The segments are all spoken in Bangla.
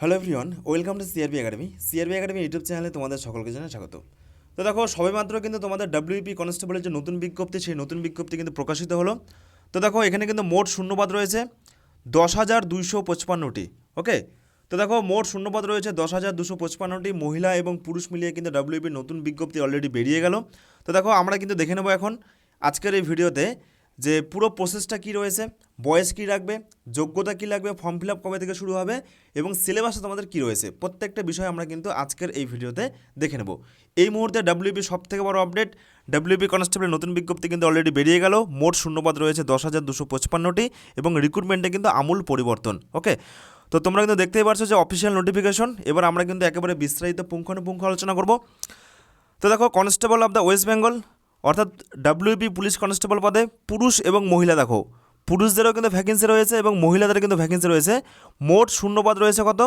Hello everyone welcome to CRB academy CRB academy YouTube চ্যানেলে তোমাদের সকলকে জানাই স্বাগত তো দেখো, সবেমাত্র কিন্তু তোমাদের ডাব্লিউপি কনস্টেবলের যে নতুন বিজ্ঞপ্তি, সেই নতুন বিজ্ঞপ্তি কিন্তু প্রকাশিত হলো। তো দেখো, এখানে কিন্তু মোট শূন্যপদ রয়েছে দশ হাজার দুইশো পঁচপান্নটি ওকে তো দেখো, মোট শূন্যপদ রয়েছে দশ হাজার দুশো পঁচপান্নটি মহিলা এবং পুরুষ মিলিয়ে কিন্তু ডাব্লিউপির নতুন বিজ্ঞপ্তি অলরেডি বেরিয়ে গেল। তো দেখো, আমরা কিন্তু দেখে নেব এখন আজকের এই ভিডিওতে যে পুরো প্রসেসটা কি রয়েছে, বয়স কি রাখবে যোগ্যতা কি লাগবে ফর্ম ফিল আপ কবে থেকে শুরু হবে এবং সিলেবাসে তোমাদের কি রয়েছে, প্রত্যেকটা বিষয় আমরা কিন্তু আজকের এই ভিডিওতে দেখে নেব। এই মুহূর্তে ডাব্লিউপি সব থেকে বড় আপডেট ডাব্লিউপি কনস্টেবলের নতুন বিজ্ঞপ্তি কিন্তু অলরেডি বেরিয়ে গেল, মোট শূন্যপদ রয়েছে দশ হাজার দুশো পঁচপান্নটি এবং রিক্রুটমেন্টে কিন্তু আমূল পরিবর্তন ওকে তো তোমরা কিন্তু দেখতেই পারছ যে অফিসিয়াল নোটিফিকেশন এবার আমরা কিন্তু একেবারে বিস্তারিত পুঙ্খানুপুঙ্খ আলোচনা করব। তো দেখো constable of the West Bengal অর্থাৎ ডাব্লিউপি পুলিশ কনস্টেবল পদে পুরুষ এবং মহিলা, দেখো। পুরুষদেরও কিন্তু ভ্যাকেন্সি রয়েছে এবং মহিলাদেরও কিন্তু ভ্যাকেন্সি রয়েছে। মোট শূন্যপদ রয়েছে কত?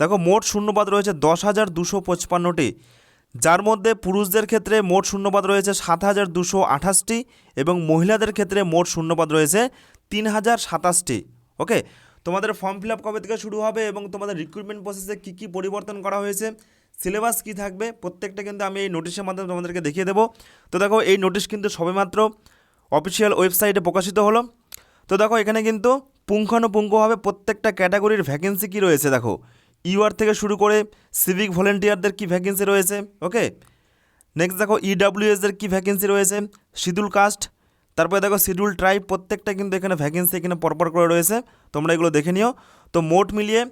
দেখো, মোট শূন্যপদ রয়েছে দশ হাজার দুশো পঁচপান্নটি। যার মধ্যে পুরুষদের ক্ষেত্রে মোট শূন্যপদ রয়েছে সাত হাজার দুশো আঠাশটি এবং মহিলাদের ক্ষেত্রে মোট শূন্যপদ রয়েছে তিন হাজার সাতাশটি। ওকে? তোমাদের ফর্ম ফিল আপ কবে থেকে শুরু হবে এবং তোমাদের রিক্রুটমেন্ট প্রসেসে কী কী পরিবর্তন করা হয়েছে? সিলেবাস কী থাকবে, প্রত্যেকটা কিন্তু আমি এই নোটিশের মাধ্যমে তোমাদেরকে দেখিয়ে দেবো। তো দেখো, এই নোটিশ কিন্তু সবেমাত্র অফিসিয়াল ওয়েবসাইটে প্রকাশিত হলো। তো দেখো, এখানে কিন্তু পুঙ্খানুপুঙ্খভাবে প্রত্যেকটা ক্যাটাগরির ভ্যাকেন্সি কী রয়েছে দেখো। ইউআর থেকে শুরু করে সিভিক ভলেন্টিয়ারদের কী ভ্যাকেন্সি রয়েছে, ওকে? নেক্সট দেখো, ইডাব্লিউএসদের কী ভ্যাকেন্সি রয়েছে, শিডিউল কাস্ট। তারপরে দেখো, শিডিউল ট্রাইব, প্রত্যেকটা কিন্তু এখানে ভ্যাকেন্সি এখানে পরপর করে রয়েছে। তোমরা এগুলো দেখে নিও। তো মোট মিলিয়ে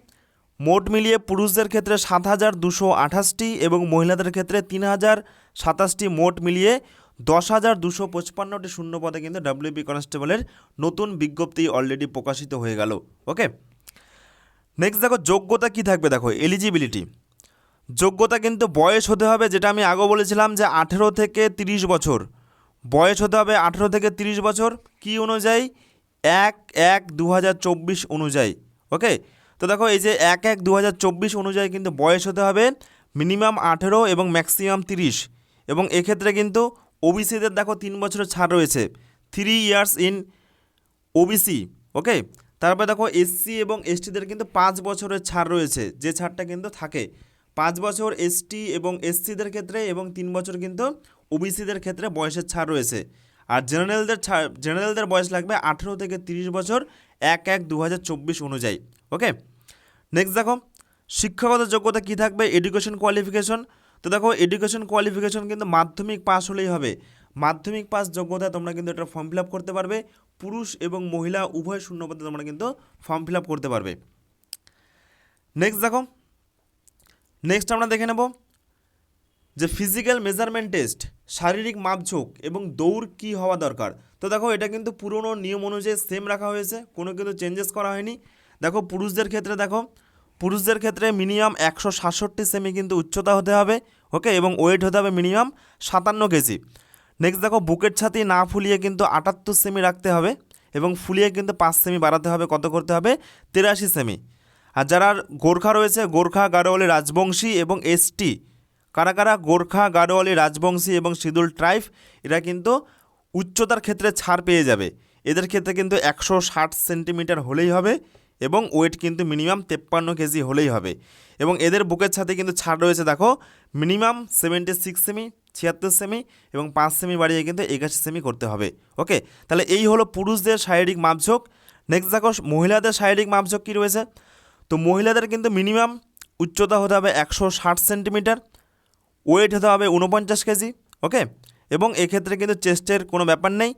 মোট মিলিয়ে পুরুষদের ক্ষেত্রে সাত হাজার দুশো আঠাশটি এবং মহিলাদের ক্ষেত্রে তিন হাজার সাতাশটি মোট মিলিয়ে দশ হাজার দুশো পঁচপান্নটি শূন্য পদে কিন্তু ডাব্লিউবি কনস্টেবলের নতুন বিজ্ঞপ্তি অলরেডি প্রকাশিত হয়ে গেল। ওকে নেক্সট দেখো, যোগ্যতা কি থাকবে দেখো এলিজিবিলিটি যোগ্যতা কিন্তু বয়স হতে হবে, যেটা আমি আগেও বলেছিলাম যে আঠেরো থেকে তিরিশ বছর। বয়স হতে হবে আঠেরো থেকে তিরিশ বছর, কি অনুযায়ী? এক এক দু অনুযায়ী। ওকে তো দেখো এই যে এক এক দু অনুযায়ী কিন্তু বয়স হতে হবে মিনিমাম আঠেরো এবং ম্যাক্সিমাম তিরিশ। এবং এক্ষেত্রে কিন্তু ওবিসিদের দেখো তিন বছরের ছাড় রয়েছে। Three years in OBC okay তারপরে দেখো এসসি এবং এসটিদের কিন্তু পাঁচ বছরের ছাড় রয়েছে। যে ছাড়টা কিন্তু থাকে। পাঁচ বছর এসটি এবং এসসিদের ক্ষেত্রে এবং তিন বছর কিন্তু ওবিসিদের ক্ষেত্রে বয়সের ছাড় রয়েছে। আর জেনারেলদের ছাড় জেনারেলদের বয়স লাগবে আঠেরো থেকে তিরিশ বছর এক এক দু অনুযায়ী ওকে নেক্সট দেখো, শিক্ষাগত যোগ্যতা কী থাকবে? এডুকেশন কোয়ালিফিকেশন তো দেখো এডুকেশন কোয়ালিফিকেশন কিন্তু মাধ্যমিক পাস হলেই হবে। মাধ্যমিক পাস যোগ্যতা তোমরা কিন্তু এটা ফর্ম ফিল করতে পারবে। পুরুষ এবং মহিলা উভয় শূন্যপদে তোমরা কিন্তু ফর্ম ফিল করতে পারবে। নেক্সট দেখো নেক্সট আমরা দেখে নেব যে ফিজিক্যাল মেজারমেন্ট টেস্ট শারীরিক মাপঝোঁক এবং দৌড় কী হওয়া দরকার? তো দেখো, এটা কিন্তু পুরনো নিয়ম অনুযায়ী সেম রাখা হয়েছে, কোনো কিন্তু চেঞ্জেস করা হয়নি। দেখো, পুরুষদের ক্ষেত্রে দেখো পুরুষদের ক্ষেত্রে মিনিমাম একশো সাতষট্টি সেমি কিন্তু উচ্চতা হতে হবে, ওকে? এবং ওয়েট হতে হবে মিনিমাম সাতান্ন কেজি। নেক্সট দেখো, বুকের ছাতি না ফুলিয়ে কিন্তু আটাত্তর সেমি রাখতে হবে এবং ফুলিয়ে কিন্তু পাঁচ সেমি বাড়াতে হবে, কত করতে হবে? তেরাশি সেমি। আর যারা গোর্খা রয়েছে, গোর্খা গাড়োয়ালি রাজবংশী এবং এসটি কারা কারা গোর্খা গাড়োয়ালি রাজবংশী এবং সিদুল ট্রাইব এরা কিন্তু উচ্চতার ক্ষেত্রে ছাড় পেয়ে যাবে। এদের ক্ষেত্রে কিন্তু একশো ষাট সেন্টিমিটার হলেই হবে। এবং ওয়েট কিন্তু মিনিমাম তেপ্পান্ন কেজি হলেই হবে। এবং এদের বুকের সাথে কিন্তু ছাড় রয়েছে, দেখো মিনিমাম সেভেন্টি সিক্স সেমি ছিয়াত্তর সেমি এবং পাঁচ সেমি বাড়িয়ে কিন্তু একাশি সেমি করতে হবে। ওকে তাহলে এই হলো পুরুষদের শারীরিক মাপঝোঁক। নেক্সট দেখো, মহিলাদের শারীরিক মাপঝোঁক কী রয়েছে? তো মহিলাদের কিন্তু মিনিমাম উচ্চতা হতে হবে একশো ষাট সেন্টিমিটার ওয়েট হতে হবে উনপঞ্চাশ কেজি। ওকে এবং এক্ষেত্রে কিন্তু চেস্টের কোনো ব্যাপার নেই।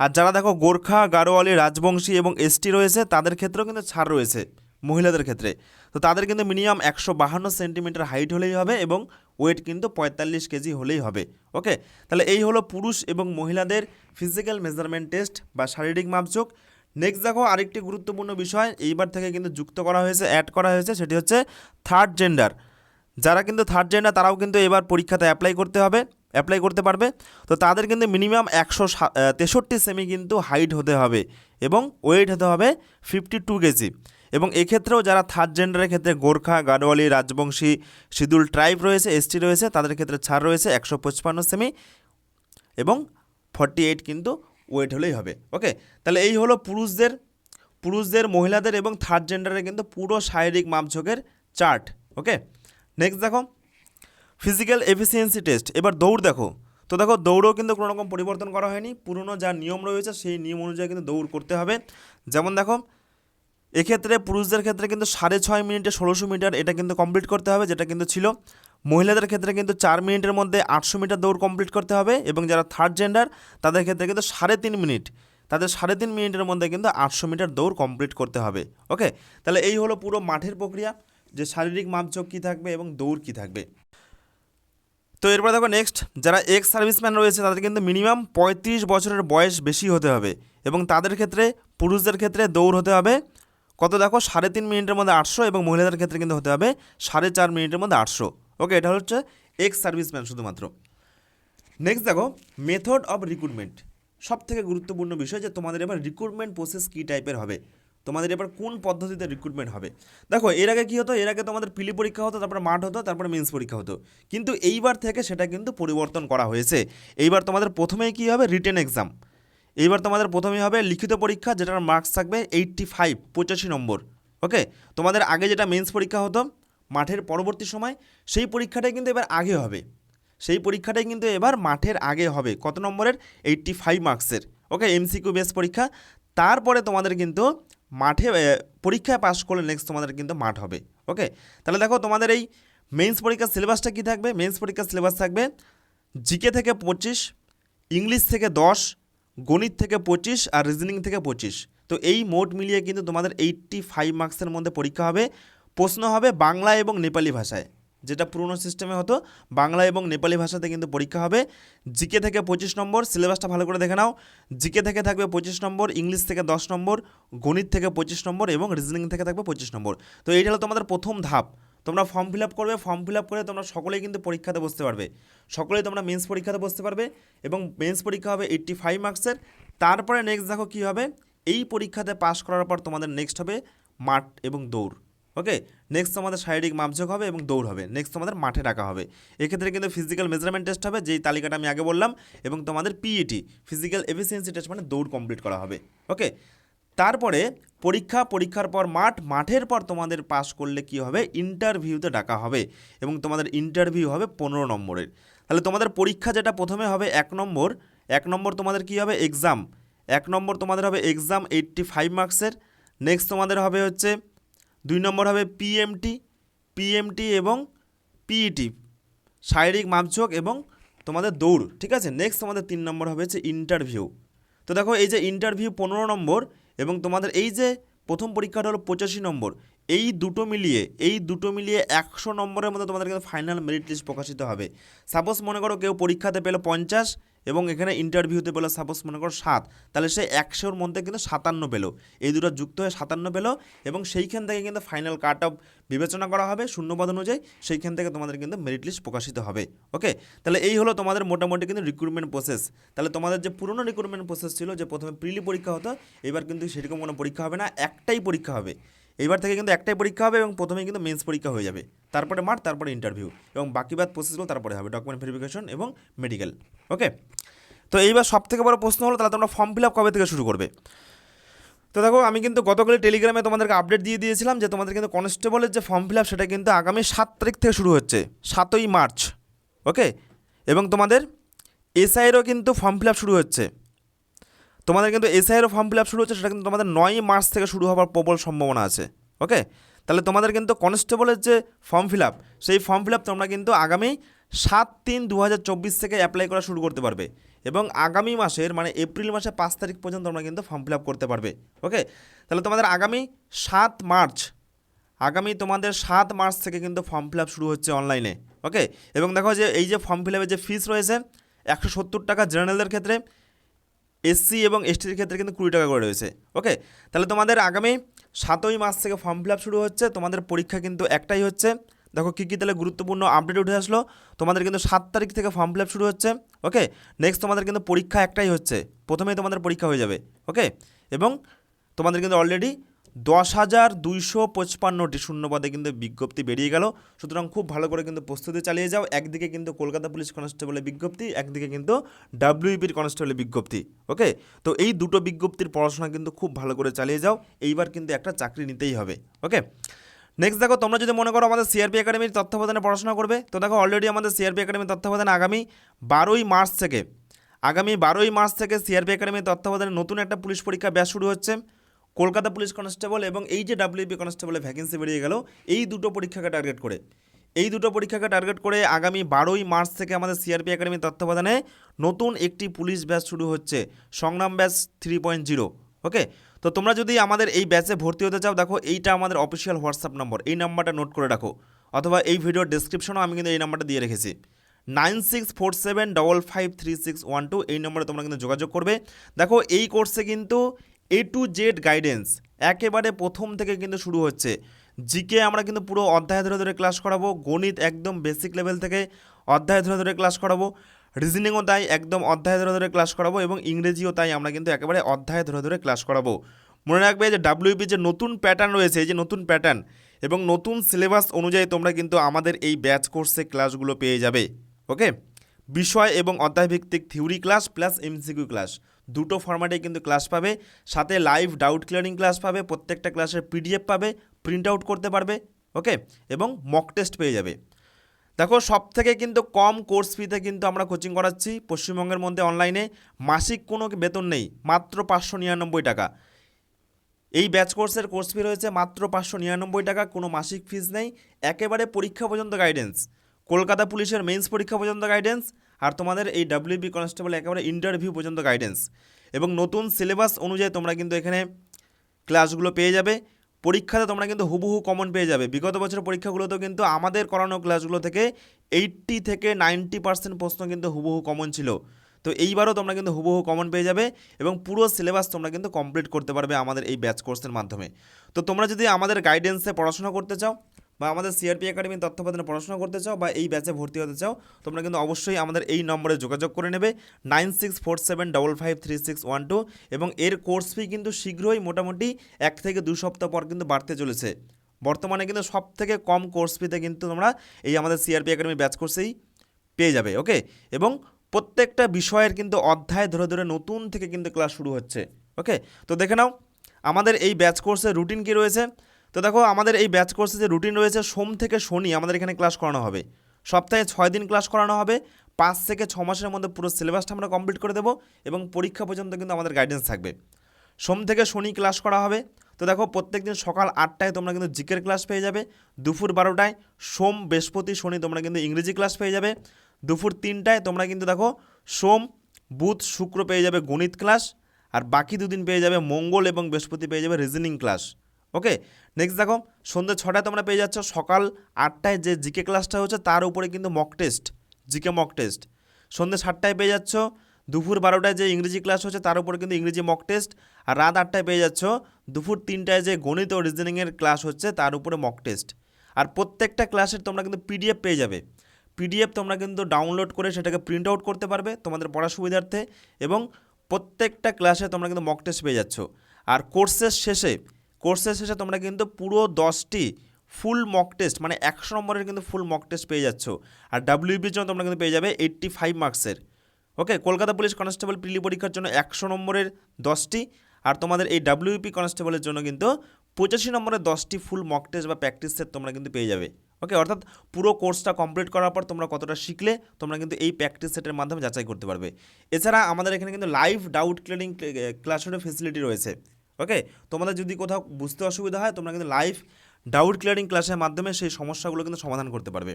আর যারা দেখো গোর্খা, গারোয়ালি, রাজবংশী এবং এসটি রয়েছে, তাদের ক্ষেত্রেও কিন্তু ছাড় রয়েছে মহিলাদের ক্ষেত্রে। তো তাদের কিন্তু মিনিমাম একশো বাহান্ন সেন্টিমিটার হাইট হলেই হবে এবং ওয়েট কিন্তু পঁয়তাল্লিশ কেজি হলেই হবে। ওকে? তাহলে এই হলো পুরুষ এবং মহিলাদের ফিজিক্যাল মেজারমেন্ট টেস্ট বা শারীরিক মাপঝোঁক নেক্সট দেখো আরেকটি গুরুত্বপূর্ণ বিষয়, এইবার থেকে কিন্তু যুক্ত করা হয়েছে অ্যাড করা হয়েছে, সেটি হচ্ছে থার্ড জেন্ডার যারা কিন্তু থার্ড জেন্ডার তারাও কিন্তু এবার পরীক্ষাতে অ্যাপ্লাই করতে হবে। অ্যাপ্লাই করতে পারবে। তো তাদের কিন্তু মিনিমাম একশো তেষট্টি সেমি কিন্তু হাইট হতে হবে এবং ওয়েট হতে হবে ফিফটি টু কেজি এবং এক্ষেত্রেও যারা থার্ড জেন্ডারের ক্ষেত্রে গোর্খা, গাডোয়ালি, রাজবংশী শিদুল ট্রাইব রয়েছে, এসটি রয়েছে, তাদের ক্ষেত্রে ছাড় রয়েছে একশো পঁচপান্ন সেমি এবং ফর্টি এইট কিন্তু ওয়েট হলেই হবে। ওকে তাহলে এই হলো পুরুষদের পুরুষদের, মহিলাদের এবং থার্ড জেন্ডারের কিন্তু পুরো শারীরিক মাপঝোঁকের চার্ট ওকে নেক্সট দেখো। ফিজিক্যাল এফিসিয়েন্সি টেস্ট এবার দৌড় দেখো। তো দেখো, দৌড়ও কিন্তু কোনো রকম পরিবর্তন করা হয়নি। পুরনো যা নিয়ম রয়েছে, সেই নিয়ম অনুযায়ী কিন্তু দৌড় করতে হবে। যেমন দেখো, এক্ষেত্রে পুরুষদের ক্ষেত্রে কিন্তু সাড়ে ছয় মিনিটে ষোলোশো মিটার এটা কিন্তু কমপ্লিট করতে হবে, যেটা কিন্তু ছিল। মহিলাদের ক্ষেত্রে কিন্তু চার মিনিটের মধ্যে আটশো মিটার দৌড় কমপ্লিট করতে হবে এবং যারা থার্ড জেন্ডার তাদের ক্ষেত্রে কিন্তু সাড়ে তিন মিনিট, তাদের সাড়ে তিন মিনিটের মধ্যে কিন্তু আটশো মিটার দৌড় কমপ্লিট করতে হবে। ওকে তাহলে এই হলো পুরো মাঠের প্রক্রিয়া, যে শারীরিক মাপযোগ কী থাকবে এবং দৌড় কী থাকবে। তো এরপর দেখো নেক্সট যারা এক্স সার্ভিসম্যান রয়েছে, তাদের কিন্তু মিনিমাম পঁয়ত্রিশ বছরের বয়স বেশি হতে হবে এবং তাদের ক্ষেত্রে পুরুষদের ক্ষেত্রে দৌড় হতে হবে। কত দেখো? সাড়ে তিন মিনিটের মধ্যে আটশো এবং মহিলাদের ক্ষেত্রে কিন্তু হতে হবে সাড়ে চার মিনিটের মধ্যে আটশো। ওকে এটা হচ্ছে এক্স সার্ভিসম্যান শুধুমাত্র। নেক্সট দেখো মেথড অফ রিক্রুটমেন্ট সব থেকে গুরুত্বপূর্ণ বিষয় যে তোমাদের এবার রিক্রুটমেন্ট প্রসেস কী টাইপের হবে। তোমাদের এবার কোন পদ্ধতিতে রিক্রুটমেন্ট হবে? দেখো, এর আগে কী হতো? এর আগে তোমাদের পিলি পরীক্ষা হতো, তারপরে মাঠ হতো, তারপরে মেন্স পরীক্ষা হতো। কিন্তু এইবার থেকে সেটা কিন্তু পরিবর্তন করা হয়েছে। এইবার তোমাদের প্রথমেই কী হবে? রিটেন এক্সাম এইবার তোমাদের প্রথমেই হবে লিখিত পরীক্ষা, যেটার মার্কস থাকবে এইট্টি ফাইভ পঁচাশি নম্বর। ওকে তোমাদের আগে যেটা মেন্স পরীক্ষা হতো, মাঠের পরবর্তী সময়, সেই পরীক্ষাটাই কিন্তু এবার আগে হবে। সেই পরীক্ষাটাই কিন্তু এবার মাঠের আগে হবে। কত নম্বরের? এইট্টি ফাইভ মার্কসের ওকে এমসিকিউ বেস পরীক্ষা। তারপরে তোমাদের কিন্তু মাঠে পরীক্ষায় পাশ করলে নেক্সট তোমাদের কিন্তু মাঠ হবে ওকে তাহলে দেখো তোমাদের এই মেন্স পরীক্ষার সিলেবাসটা কী থাকবে? মেন্স পরীক্ষার সিলেবাস থাকবে জিকে থেকে পঁচিশ ইংলিশ থেকে দশ, গণিত থেকে পঁচিশ আর রিজনিং থেকে পঁচিশ। তো এই মোট মিলিয়ে কিন্তু তোমাদের এইট্টি ফাইভ মার্কসের মধ্যে পরীক্ষা হবে, প্রশ্ন হবে বাংলা এবং নেপালি ভাষায়। যেটা পুরনো সিস্টেমে হতো, বাংলা এবং নেপালি ভাষাতে কিন্তু পরীক্ষা হবে। জিকে থেকে পঁচিশ নম্বর, সিলেবাসটা ভালো করে দেখে নাও। জিকে থেকে থাকবে পঁচিশ নম্বর, ইংলিশ থেকে দশ নম্বর, গণিত থেকে পঁচিশ নম্বর এবং রিজনিং থেকে থাকবে পঁচিশ নম্বর। তো এইটা হলো তোমাদের প্রথম ধাপ। তোমরা ফর্ম ফিল আপ করবে ফর্ম ফিল আপ করে তোমরা সকলেই কিন্তু পরীক্ষাতে বসতে পারবে। সকলেই তোমরা মেন্স পরীক্ষাতে বসতে পারবে এবং মেন্স পরীক্ষা হবে এইট্টি ফাইভ মার্কসের তারপরে নেক্সট দেখো কী হবে। এই পরীক্ষাতে পাস করার পর তোমাদের নেক্সট হবে মাঠ এবং দৌড়। ওকে নেক্সট তোমাদের শারীরিক মাপযোগ হবে এবং দৌড় হবে। নেক্সট তোমাদের মাঠে ডাকা হবে। এক্ষেত্রে কিন্তু ফিজিক্যাল মেজারমেন্ট টেস্ট হবে, যেই তালিকাটা আমি আগে বললাম, এবং তোমাদের পিইটি ফিজিক্যাল এফিসিয়েন্সি টেস্ট মানে দৌড় কমপ্লিট করা হবে। ওকে তারপরে পরীক্ষা, পরীক্ষার পর মাঠ, মাঠের পর তোমাদের পাস করলে কি হবে? ইন্টারভিউতে ডাকা হবে এবং তোমাদের ইন্টারভিউ হবে পনেরো নম্বরের। তাহলে তোমাদের পরীক্ষা যেটা প্রথমে হবে এক নম্বর এক নম্বর তোমাদের কি হবে? এক্সাম এক নম্বর তোমাদের হবে এক্সাম এইট্টি ফাইভ মার্কসের নেক্সট তোমাদের হবে হচ্ছে দুই নম্বর হবে পিএমটি পিএমটি এবং পিইটি শারীরিক মাপঝোঁক এবং তোমাদের দৌড়, ঠিক আছে? নেক্সট তোমাদের তিন নম্বর হবে হচ্ছে ইন্টারভিউ তো দেখো, এই যে ইন্টারভিউ পনেরো নম্বর এবং তোমাদের এই যে প্রথম পরীক্ষাটা হলো পঁচাশি নম্বর, এই দুটো মিলিয়ে, এই দুটো মিলিয়ে একশো নম্বরের মধ্যে তোমাদের কিন্তু ফাইনাল মেরিট লিস্ট প্রকাশিত হবে। সাপোজ মনে করো কেউ পরীক্ষাতে পেল পঞ্চাশ এবং এখানে ইন্টারভিউতে পেল সাপোজ মনে করো সাত, তাহলে সে একশোর মধ্যে কিন্তু সাতান্ন পেল। এই দুটো যুক্ত হয়ে সাতান্ন পেল এবং সেইখান থেকে কিন্তু ফাইনাল কাট অফ বিবেচনা করা হবে শূন্যপদ অনুযায়ী, সেইখান থেকে তোমাদের কিন্তু মেরিট লিস্ট প্রকাশিত হবে ওকে তাহলে এই হলো তোমাদের মোটামুটি কিন্তু রিক্রুটমেন্ট প্রসেস তাহলে তোমাদের যে পুরনো রিক্রুটমেন্ট প্রসেস ছিল, যে প্রথমে প্রিলি পরীক্ষা হতো, এবার কিন্তু সেরকম কোনো পরীক্ষা হবে না, একটাই পরীক্ষা হবে। এইবার থেকে কিন্তু একটাই পরীক্ষা হবে এবং প্রথমেই কিন্তু মেন্স পরীক্ষা হয়ে যাবে। তারপরে মাঠ, তারপরে ইন্টারভিউ এবং বাকি বাদ প্রসেসগুলো তারপরে হবে ডকুমেন্ট ভেরিফিকেশন এবং মেডিকেল ওকে তো এইবার সব থেকে বড় প্রশ্ন হলো, তাহলে তোমরা ফর্ম ফিল আপ কবে থেকে শুরু করবে? তো দেখো, আমি কিন্তু গতকালই টেলিগ্রামে তোমাদেরকে আপডেট দিয়ে দিয়েছিলাম যে তোমাদের কিন্তু কনস্টেবলের যে ফর্ম ফিল আপ সেটা কিন্তু আগামী সাত তারিখ থেকে শুরু হচ্ছে, সাতই মার্চ ওকে এবং তোমাদের এসআইয়েরও কিন্তু ফর্ম ফিল আপ শুরু হচ্ছে। তোমাদের কিন্তু এসআইয়েরও ফর্ম ফিল আপ শুরু হচ্ছে, সেটা কিন্তু তোমাদের নয় মার্চ থেকে শুরু হওয়ার প্রবল সম্ভাবনা আছে। ওকে তাহলে তোমাদের কিন্তু কনস্টেবলের যে ফর্ম ফিল আপ সেই ফর্ম ফিল আপ তোমরা কিন্তু আগামী সাত তিন দু থেকে অ্যাপ্লাই করা শুরু করতে পারবে। এবং আগামী মাসের মানে এপ্রিল মাসের পাঁচ তারিখ পর্যন্ত তোমরা কিন্তু ফর্ম ফিল আপ করতে পারবে। ওকে তাহলে তোমাদের আগামী সাত মার্চ, আগামী তোমাদের সাত মার্চ থেকে কিন্তু ফর্ম ফিল আপ শুরু হচ্ছে অনলাইনে ওকে এবং দেখো যে এই যে ফর্ম ফিল আপের যে ফিস রয়েছে, একশো সত্তর টাকা জেনারেলদের ক্ষেত্রে এসসি এবং এসটির ক্ষেত্রে কিন্তু কুড়ি টাকা করে রয়েছে। ওকে তাহলে তোমাদের আগামী সাতই মাস থেকে ফর্ম ফিল শুরু হচ্ছে। তোমাদের পরীক্ষা কিন্তু একটাই হচ্ছে। দেখো কী কী তাহলে গুরুত্বপূর্ণ আপডেট উঠে আসলো। তোমাদের কিন্তু সাত তারিখ থেকে ফর্ম ফিল শুরু হচ্ছে। ওকে নেক্সট তোমাদের কিন্তু পরীক্ষা একটাই হচ্ছে। প্রথমেই তোমাদের পরীক্ষা হয়ে যাবে। ওকে এবং তোমাদের কিন্তু অলরেডি দশ হাজার দুইশো পঁচপান্নটি শূন্যপদে কিন্তু বিজ্ঞপ্তি বেরিয়ে গেল। সুতরাং খুব ভালো করে কিন্তু প্রস্তুতি চালিয়ে যাও। একদিকে কিন্তু কলকাতা পুলিশ কনস্টেবলের বিজ্ঞপ্তি, একদিকে কিন্তু ডাব্লিউপির কনস্টেবলের বিজ্ঞপ্তি, ওকে? তো এই দুটো বিজ্ঞপ্তির পড়াশোনা কিন্তু খুব ভালো করে চালিয়ে যাও। এইবার কিন্তু একটা চাকরি নিতেই হবে, ওকে? নেক্সট দেখো, তোমরা যদি মনে করো আমাদের সিআরপি একাডেমির তত্ত্বাবধানে পড়াশোনা করবে, তো দেখো অলরেডি আমাদের সিআরপি একাডেমির তত্ত্বাবধানে আগামী বারোই মার্চ থেকে, আগামী বারোই মার্চ থেকে সিআরপি একাডেমির তত্ত্বাবধানে নতুন একটা পুলিশ পরীক্ষা ব্যাচ শুরু হচ্ছে। কলকাতা পুলিশ কনস্টেবল এবং এই যে ডাব্লিউপি কনস্টেবলের ভ্যাকেন্সি বেরিয়ে গেল, এই দুটো পরীক্ষাকে টার্গেট করে। এই দুটো পরীক্ষাকে টার্গেট করে আগামী বারোই মার্চ থেকে আমাদের সিআরপি একাডেমির তত্ত্বাবধানে নতুন একটি পুলিশ ব্যাচ শুরু হচ্ছে, সংগ্রাম batch three point zero okay তো তোমরা যদি আমাদের এই ব্যাচে ভর্তি হতে চাও, দেখো এইটা আমাদের অফিসিয়াল হোয়াটসঅ্যাপ নম্বর এই নাম্বারটা নোট করে রাখো। অথবা এই ভিডিওর ডিসক্রিপশনেও আমি কিন্তু এই নাম্বারটা দিয়ে রেখেছি। Nine six four seven double five three six one two এই নম্বরে তোমরা কিন্তু যোগাযোগ করবে। দেখো এই কোর্সে কিন্তু এ টু জেড গাইডেন্স একেবারে প্রথম থেকে কিন্তু শুরু হচ্ছে। জিকে আমরা কিন্তু পুরো অধ্যায় ধরে ধরে ক্লাস করাবো, গণিত একদম বেসিক লেভেল থেকে অধ্যায় ধরে ধরে ক্লাস করাবো রিজনিংও তাই একদম অধ্যায় ধরে ধরে ক্লাস করাবো এবং ইংরেজিও তাই আমরা কিন্তু একেবারে অধ্যায় ধরে ধরে ক্লাস করাবো। মনে রাখবে যে ডাব্লিউপি যে নতুন প্যাটার্ন রয়েছে, এই যে নতুন প্যাটার্ন এবং নতুন সিলেবাস অনুযায়ী তোমরা কিন্তু আমাদের এই ব্যাচ কোর্সে ক্লাসগুলো পেয়ে যাবে। ওকে বিষয় এবং অধ্যায়ভিত্তিক theory class plus MCQ class দুটো ফরম্যাটে কিন্তু ক্লাস পাবে। সাথে লাইভ ডাউট ক্লিয়ারিং ক্লাস পাবে, প্রত্যেকটা ক্লাসের পিডিএফ পাবে প্রিন্ট আউট করতে পারবে ওকে এবং মক টেস্ট পেয়ে যাবে। দেখো সব থেকে কিন্তু কম কোর্স ফিতে কিন্তু আমরা কোচিং করাচ্ছি পশ্চিমবঙ্গের মধ্যে অনলাইনে মাসিক কোনো বেতন নেই, মাত্র পাঁচশো নিরানব্বই টাকা। এই ব্যাচ কোর্সের কোর্স ফি রয়েছে মাত্র পাঁচশো নিরানব্বই টাকা, কোনো মাসিক ফিস নেই। একেবারে পরীক্ষা পর্যন্ত গাইডেন্স কলকাতা পুলিশের মেন্স পরীক্ষা পর্যন্ত গাইডেন্স আর তোমাদের এই ডাব্লিউবি কনস্টেবল একেবারে ইন্টারভিউ পর্যন্ত গাইডেন্স এবং নতুন সিলেবাস অনুযায়ী তোমরা কিন্তু এখানে ক্লাসগুলো পেয়ে যাবে। পরীক্ষাতে তোমরা কিন্তু হুবহু কমন পেয়ে যাবে। বিগত বছরের পরীক্ষাগুলোতেও কিন্তু আমাদের করানো ক্লাসগুলো থেকে এইট্টি থেকে নাইনটি পার্সেন্ট প্রশ্ন কিন্তু হুবহু কমন ছিল। তো এইবারও তোমরা কিন্তু হুবহু কমন পেয়ে যাবে এবং পুরো সিলেবাস তোমরা কিন্তু কমপ্লিট করতে পারবে আমাদের এই ব্যাচ কোর্সের মাধ্যমে। তো তোমরা যদি আমাদের গাইডেন্সে পড়াশোনা করতে চাও বা আমাদের সিআরপি একাডেমির তত্ত্বাবধানে পড়াশোনা করতে চাও বা এই ব্যাচে ভর্তি হতে চাও, তোমরা কিন্তু অবশ্যই আমাদের এই নম্বরে যোগাযোগ করে নেবে nine six four seven double five three six one two এবং এর কোর্স ফি কিন্তু শীঘ্রই মোটামুটি এক থেকে দু সপ্তাহ পর কিন্তু বাড়তে চলেছে। বর্তমানে কিন্তু সব থেকে কম কোর্স ফিতে কিন্তু তোমরা এই আমাদের সিআরপি একাডেমি ব্যাচ কোর্সেই পেয়ে যাবে ওকে এবং প্রত্যেকটা বিষয়ের কিন্তু অধ্যায় ধরে ধরে নতুন থেকে কিন্তু ক্লাস শুরু হচ্ছে ওকে তো দেখে নাও, আমাদের এই ব্যাচ কোর্সের রুটিন কী রয়েছে? তো দেখো, আমাদের এই ব্যাচ কোর্সে যে রুটিন রয়েছে, সোম থেকে শনি আমাদের এখানে ক্লাস করানো হবে। সপ্তাহে ছয় দিন ক্লাস করানো হবে, পাঁচ থেকে ছ মাসের মধ্যে পুরো সিলেবাসটা আমরা কমপ্লিট করে দেবো এবং পরীক্ষা পর্যন্ত কিন্তু আমাদের গাইডেন্স থাকবে। সোম থেকে শনি ক্লাস করা হবে। তো দেখো প্রত্যেক দিন সকাল আটটায় তোমরা কিন্তু জিকের ক্লাস পেয়ে যাবে, দুপুর বারোটায় সোম, বৃহস্পতি, শনি তোমরা কিন্তু ইংরেজি ক্লাস পেয়ে যাবে, দুপুর তিনটায় তোমরা কিন্তু দেখো, সোম, বুধ, শুক্র পেয়ে যাবে গণিত ক্লাস, আর বাকি দুদিন পেয়ে যাবে মঙ্গল এবং বৃহস্পতি পেয়ে যাবে রিজনিং ক্লাস ওকে নেক্সট দেখো, সন্ধ্যে ছটায় তোমরা পেয়ে যাচ্ছ, সকাল আটটায় যে জিকে ক্লাসটা হচ্ছে তার উপরে কিন্তু mock test GK mock test সন্ধ্যে সাতটায় পেয়ে যাচ্ছ, দুপুর বারোটায় যে ইংরেজি ক্লাস হচ্ছে তার উপরে কিন্তু ইংরেজি মক টেস্ট আর রাত আটটায় পেয়ে যাচ্ছ, দুপুর তিনটায় যে গণিত ও রিজনিংয়ের ক্লাস হচ্ছে, তার উপরে মক টেস্ট আর প্রত্যেকটা ক্লাসের তোমরা কিন্তু পিডিএফ পেয়ে যাবে। পিডিএফ তোমরা কিন্তু ডাউনলোড করে সেটাকে প্রিন্ট আউট করতে পারবে তোমাদের পড়া সুবিধার্থে এবং প্রত্যেকটা ক্লাসে তোমরা কিন্তু মক টেস্ট পেয়ে যাচ্ছ। আর কোর্সের শেষে কোর্সের শেষে তোমরা কিন্তু পুরো দশটি ফুল মক টেস্ট মানে একশো নম্বরের কিন্তু ফুল মক টেস্ট পেয়ে যাচ্ছ। আর ডাব্লিউবির জন্য তোমরা কিন্তু পেয়ে যাবে এইট্টি ফাইভ মার্কসের okay Kolkata police constable prelim পরীক্ষার জন্য একশো নম্বরের দশটি, আর তোমাদের এই ডাব্লিউপি কনস্টেবলের জন্য কিন্তু পঁচাশি নম্বরের দশটি ফুল মক টেস্ট বা প্র্যাকটিস সেট তোমরা কিন্তু পেয়ে যাবে। ওকে অর্থাৎ পুরো কোর্সটা কমপ্লিট করার পর তোমরা কতটা শিখলে, তোমরা কিন্তু এই প্র্যাকটিস সেটের মাধ্যমে যাচাই করতে পারবে। এছাড়া আমাদের এখানে কিন্তু লাইভ ডাউট ক্লিয়ারিং ক্লাসরুমের ফেসিলিটি রয়েছে। ওকে তোমাদের যদি কোথাও বুঝতে অসুবিধা হয়, তোমরা কিন্তু লাইভ ডাউট ক্লিয়ারিং ক্লাসের মাধ্যমে সেই সমস্যাগুলো কিন্তু সমাধান করতে পারবে।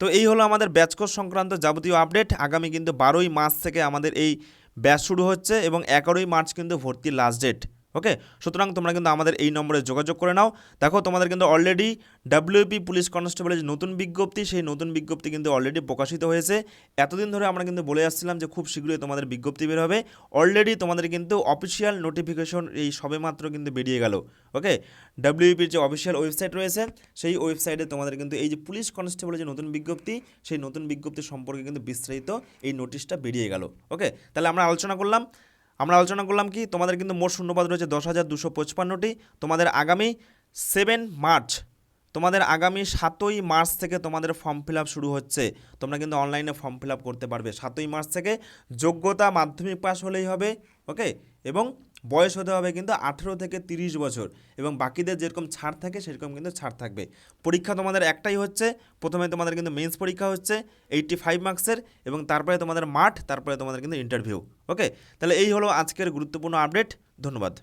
তো এই হলো আমাদের ব্যাচ কোর্স সংক্রান্ত যাবতীয় আপডেট আগামী কিন্তু বারোই মার্চ থেকে আমাদের এই ব্যাচ শুরু হচ্ছে এবং এগারোই মার্চ কিন্তু ভর্তির লাস্ট ডেট ওকে? সুতরাং তোমরা কিন্তু আমাদের এই নম্বরে যোগাযোগ করে নাও। দেখো, তোমাদের কিন্তু অলরেডি ডাব্লিউপি পুলিশ কনস্টেবলের যে নতুন বিজ্ঞপ্তি, সেই নতুন বিজ্ঞপ্তি কিন্তু অলরেডি প্রকাশিত হয়েছে। এতদিন ধরে আমরা কিন্তু বলে আসছিলাম যে খুব শীঘ্রই তোমাদের বিজ্ঞপ্তি বের হবে। অলরেডি তোমাদের কিন্তু অফিসিয়াল নোটিফিকেশন এই সবেমাত্র কিন্তু বেরিয়ে গেল, ওকে? ডাব্লিউপির যে অফিসিয়াল ওয়েবসাইট রয়েছে, সেই ওয়েবসাইটে তোমাদের কিন্তু এই যে পুলিশ কনস্টেবলের যে নতুন বিজ্ঞপ্তি, সেই নতুন বিজ্ঞপ্তি সম্পর্কে কিন্তু বিস্তারিত এই নোটিশটা বেরিয়ে গেল, ওকে? তাহলে আমরা আলোচনা করলাম। আমরা আলোচনা করলাম কি, তোমাদের কিন্তু মোট শূন্যপদ রয়েছে দশ হাজার দুশো পঁচপান্নটি। তোমাদের আগামী সেভেন মার্চ তোমাদের আগামী সাতই মার্চ থেকে তোমাদের ফর্ম ফিল শুরু হচ্ছে। তোমরা কিন্তু অনলাইনে ফর্ম ফিল করতে পারবে। সাতই মার্চ থেকে যোগ্যতা মাধ্যমিক পাস হলেই হবে ওকে এবং বয়স হতে হবে কিন্তু আঠেরো থেকে তিরিশ বছর এবং বাকিদের যেরকম ছাড় থাকে, সেরকম কিন্তু ছাড় থাকবে। পরীক্ষা তোমাদের একটাই হচ্ছে, প্রথমে তোমাদের কিন্তু মেন্স পরীক্ষা হচ্ছে এইটটি ফাইভ মার্কসের এবং তারপরে তোমাদের মাঠ, তারপরে তোমাদের কিন্তু ইন্টারভিউ ওকে তাহলে এই হলো আজকের গুরুত্বপূর্ণ আপডেট ধন্যবাদ।